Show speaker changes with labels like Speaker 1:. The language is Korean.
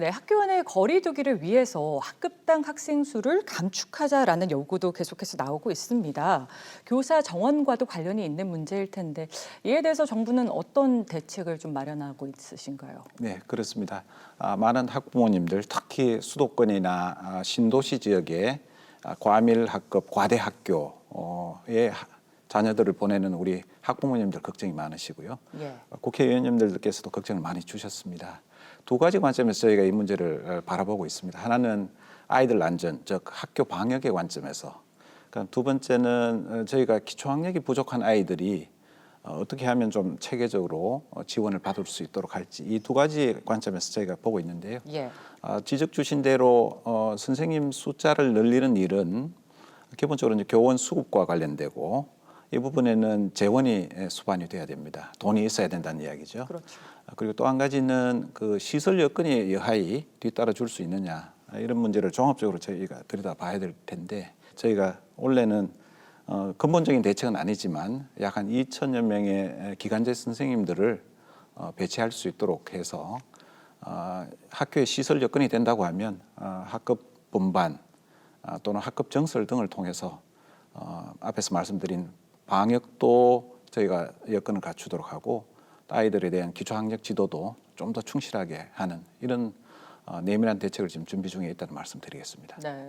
Speaker 1: 네, 학교 안의 거리두기를 위해서 학급당 학생 수를 감축하자라는 요구도 계속해서 나오고 있습니다. 교사 정원과도 관련이 있는 문제일 텐데 이에 대해서 정부는 어떤 대책을 좀 마련하고 있으신가요?
Speaker 2: 네, 그렇습니다. 아, 많은 학부모님들, 특히 수도권이나 아, 신도시 지역에 아, 과밀 학급, 과대 학교에 하- 자녀들을 보내는 우리 학부모님들 걱정이 많으시고요.
Speaker 1: 예.
Speaker 2: 국회의원님들께서도 걱정을 많이 주셨습니다. 두 가지 관점에서 저희가 이 문제를 어, 바라보고 있습니다. 하나는 아이들 안전, 즉 학교 방역의 관점에서. 그러니까 두 번째는 어, 저희가 기초학력이 부족한 아이들이 어, 어떻게 하면 좀 체계적으로 어, 지원을 받을 수 있도록 할지 이 두 가지 관점에서 저희가 보고 있는데요.
Speaker 1: 예.
Speaker 2: 아, 지적 주신 대로 어, 선생님 숫자를 늘리는 일은 기본적으로 이제 교원 수급과 관련되고 이 부분에는 재원이 에, 수반이 돼야 됩니다. 돈이 있어야 된다는 이야기죠.
Speaker 1: 그렇죠.
Speaker 2: 아, 그리고 또 한 가지는 그 시설 여건이 여하히 뒤따라 줄 수 있느냐 아, 이런 문제를 종합적으로 저희가 들여다 봐야 될 텐데 저희가 원래는 어, 근본적인 대책은 아니지만 약 한 2천여 명의 기간제 선생님들을 어, 배치할 수 있도록 해서 어, 학교의 시설 여건이 된다고 하면 어, 학급 분반 아, 또는 학급 정설 등을 통해서 어, 앞에서 말씀드린 방역도 저희가 여건을 갖추도록 하고 또 아이들에 대한 기초학력 지도도 좀 더 충실하게 하는 이런 어, 내밀한 대책을 지금 준비 중에 있다는 말씀드리겠습니다.
Speaker 1: 네.